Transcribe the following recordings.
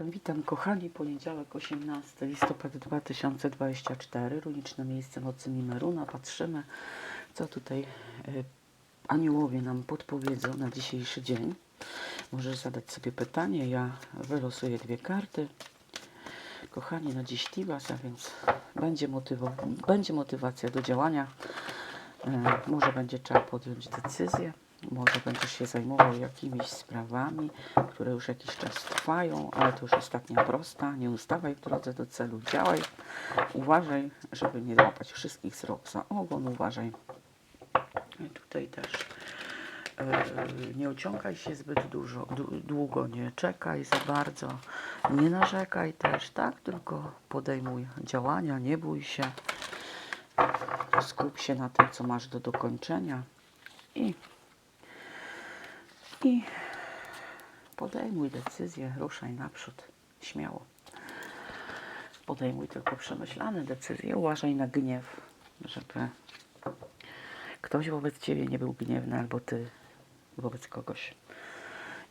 Witam, kochani. Poniedziałek 18 listopad 2024. Runiczne miejsce mocy Nimeruna. Patrzymy, co tutaj y, aniołowie nam podpowiedzą na dzisiejszy dzień. Możesz zadać sobie pytanie. Ja wylosuję dwie karty. Kochani, na dziś Tivas, a więc będzie, będzie motywacja do działania. E, Może będzie trzeba podjąć decyzję, może będziesz się zajmował jakimiś sprawami, które już jakiś czas trwają, ale to już ostatnia prosta. Nie ustawaj w drodze do celu, działaj. Uważaj, żeby nie łapać wszystkich z rok za ogon. Uważaj. I tutaj też e, nie ociągaj się zbyt dużo, dłu- długo, nie czekaj za bardzo, nie narzekaj też, tak? Tylko podejmuj działania, nie bój się. Skup się na tym, co masz do dokończenia i, i podejmuj decyzję, ruszaj naprzód, śmiało. Podejmuj tylko przemyślane decyzje, uważaj na gniew, żeby ktoś wobec Ciebie nie był gniewny, albo Ty wobec kogoś.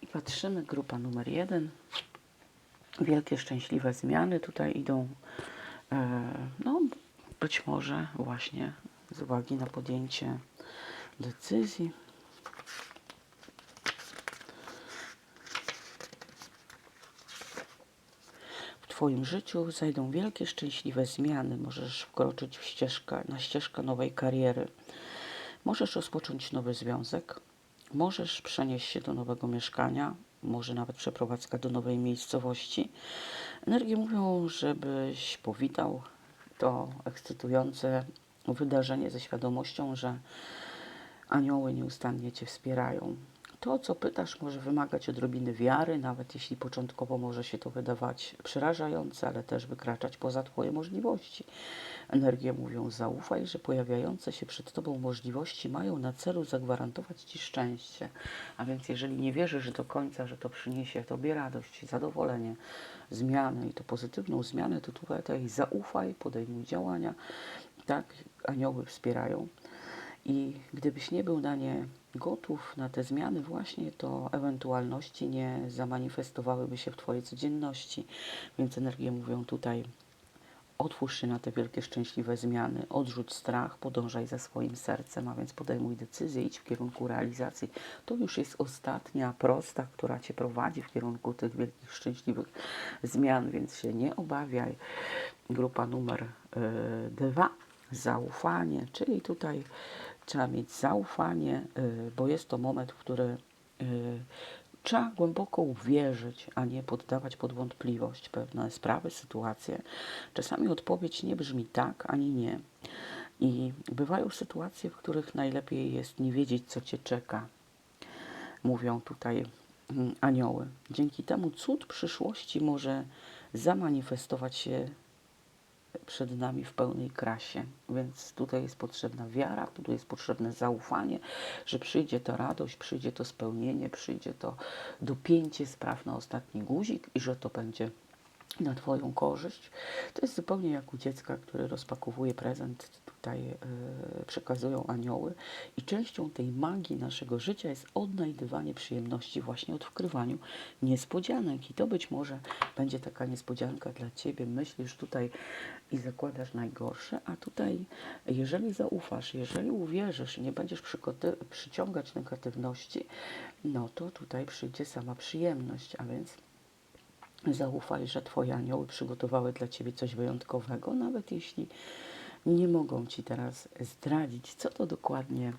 I patrzymy, grupa numer jeden. Wielkie, szczęśliwe zmiany tutaj idą. E, no, być może właśnie z uwagi na podjęcie decyzji. Twoim życiu zajdą wielkie, szczęśliwe zmiany. Możesz wkroczyć w ścieżkę, na ścieżkę nowej kariery. Możesz rozpocząć nowy związek. Możesz przenieść się do nowego mieszkania. Może nawet przeprowadzka do nowej miejscowości. Energie mówią, żebyś powitał to ekscytujące wydarzenie ze świadomością, że anioły nieustannie Cię wspierają. To, co pytasz, może wymagać odrobiny wiary, nawet jeśli początkowo może się to wydawać przerażające, ale też wykraczać poza Twoje możliwości. Energie mówią, zaufaj, że pojawiające się przed Tobą możliwości mają na celu zagwarantować Ci szczęście. A więc jeżeli nie wierzysz do końca, że to przyniesie Tobie radość, zadowolenie, zmianę i to pozytywną zmianę, to tutaj zaufaj, podejmuj działania. Tak, anioły wspierają. I gdybyś nie był na nie gotów, na te zmiany właśnie, to ewentualności nie zamanifestowałyby się w Twojej codzienności. Więc energie mówią tutaj, otwórz się na te wielkie, szczęśliwe zmiany, odrzuć strach, podążaj za swoim sercem, a więc podejmuj decyzję, idź w kierunku realizacji. To już jest ostatnia prosta, która Cię prowadzi w kierunku tych wielkich, szczęśliwych zmian, więc się nie obawiaj. Grupa numer y, dwa, zaufanie, czyli tutaj trzeba mieć zaufanie, y, bo jest to moment, w który y, trzeba głęboko uwierzyć, a nie poddawać pod wątpliwość pewne sprawy, sytuacje. Czasami odpowiedź nie brzmi tak, ani nie. I bywają sytuacje, w których najlepiej jest nie wiedzieć, co cię czeka. Mówią tutaj mm, anioły. Dzięki temu cud przyszłości może zamanifestować się przed nami w pełnej krasie. Więc tutaj jest potrzebna wiara, tutaj jest potrzebne zaufanie, że przyjdzie to radość, przyjdzie to spełnienie, przyjdzie to dopięcie spraw na ostatni guzik i że to będzie na Twoją korzyść. To jest zupełnie jak u dziecka, który rozpakowuje prezent, tutaj e, przekazują anioły i częścią tej magii naszego życia jest odnajdywanie przyjemności właśnie od wkrywaniu niespodzianek i to być może będzie taka niespodzianka dla Ciebie. Myślisz tutaj i zakładasz najgorsze, a tutaj jeżeli zaufasz, jeżeli uwierzysz i nie będziesz przyciągać negatywności, no to tutaj przyjdzie sama przyjemność, a więc Zaufaj, że Twoje anioły przygotowały dla Ciebie coś wyjątkowego, nawet jeśli nie mogą Ci teraz zdradzić, co to dokładnie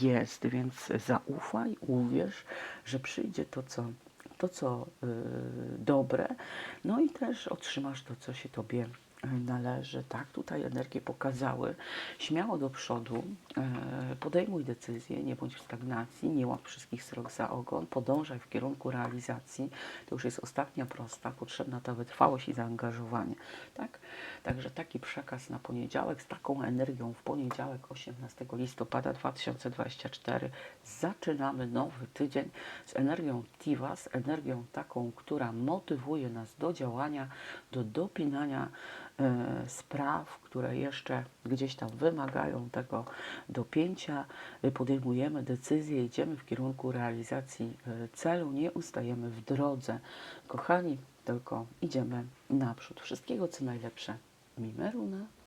jest. Więc zaufaj, uwierz, że przyjdzie to, co, to, co yy, dobre, no i też otrzymasz to, co się Tobie należy. Tak, tutaj energie pokazały. Śmiało do przodu, e, podejmuj decyzje, nie bądź w stagnacji, nie łap wszystkich srok za ogon, podążaj w kierunku realizacji. To już jest ostatnia prosta, potrzebna ta wytrwałość i zaangażowanie. Tak? Także taki przekaz na poniedziałek z taką energią w poniedziałek 18 listopada 2024 zaczynamy nowy tydzień z energią Tiva, z energią taką, która motywuje nas do działania, do dopinania spraw, które jeszcze gdzieś tam wymagają tego dopięcia. E, Podejmujemy decyzje, idziemy w kierunku realizacji e, celu, nie ustajemy w drodze. Kochani, tylko idziemy naprzód. Wszystkiego co najlepsze. Mimeruna.